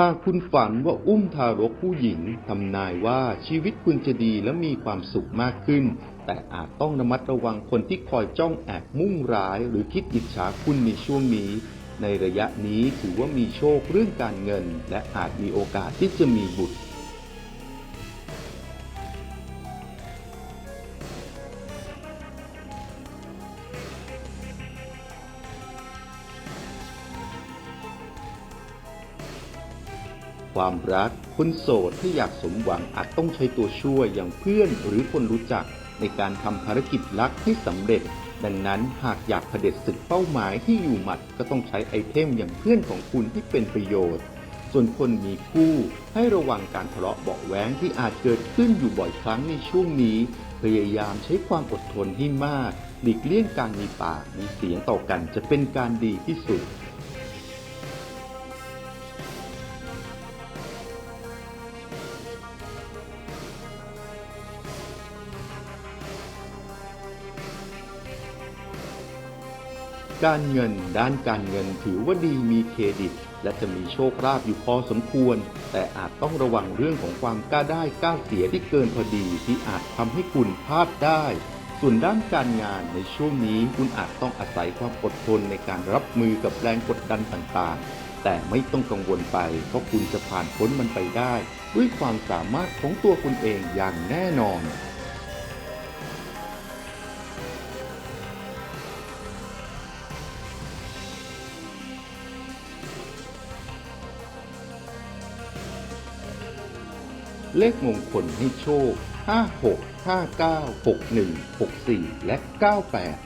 หากคุณฝันว่าอุ้มทารกผู้หญิงทำนายว่าชีวิตคุณจะดีและมีความสุขมากขึ้น แต่อาจต้องระมัดระวังคนที่คอยจ้องแอบมุ่งร้าย หรือคิดอิจฉาคุณในช่วงนี้ ในระยะนี้ถือว่ามีโชคเรื่องการเงิน และอาจมีโอกาสที่จะมีบุตร ความรัก คนโสดที่อยากสมหวังอาจต้องใช้ตัวช่วยอย่างเพื่อนหรือคนรู้จักในการทำภารกิจรักให้สำเร็จ ดังนั้นหากอยากเผด็จศึกเป้าหมายที่อยู่หมัดก็ต้องใช้ไอเทมอย่างเพื่อนของคุณที่เป็นประโยชน์ ส่วนคนมีคู่ให้ระวังการทะเลาะเบาะแวงที่อาจเกิดขึ้นอยู่บ่อยครั้งในช่วงนี้ พยายามใช้ความอดทนให้มากหลีกเลี่ยงการมีปากมีเสียงต่อกันจะเป็นการดีที่สุด การเงิน ด้านการเงินถือว่าดีมีเครดิต และจะมีโชคลาภอยู่พอสมควร แต่อาจต้องระวังเรื่องของความกล้าได้กล้าเสียที่เกินพอดีที่อาจทำให้คุณพลาดได้ ส่วนด้านการงานในช่วงนี้คุณอาจต้องอาศัยความอดทนในการรับมือกับแรงกดดันต่างๆ แต่ไม่ต้องกังวลไป เพราะคุณจะผ่านพ้นมันไปได้ ด้วยความสามารถของตัวคุณเองอย่างแน่นอน เลขมงคลให้โชค 56 59 61 64 และ 98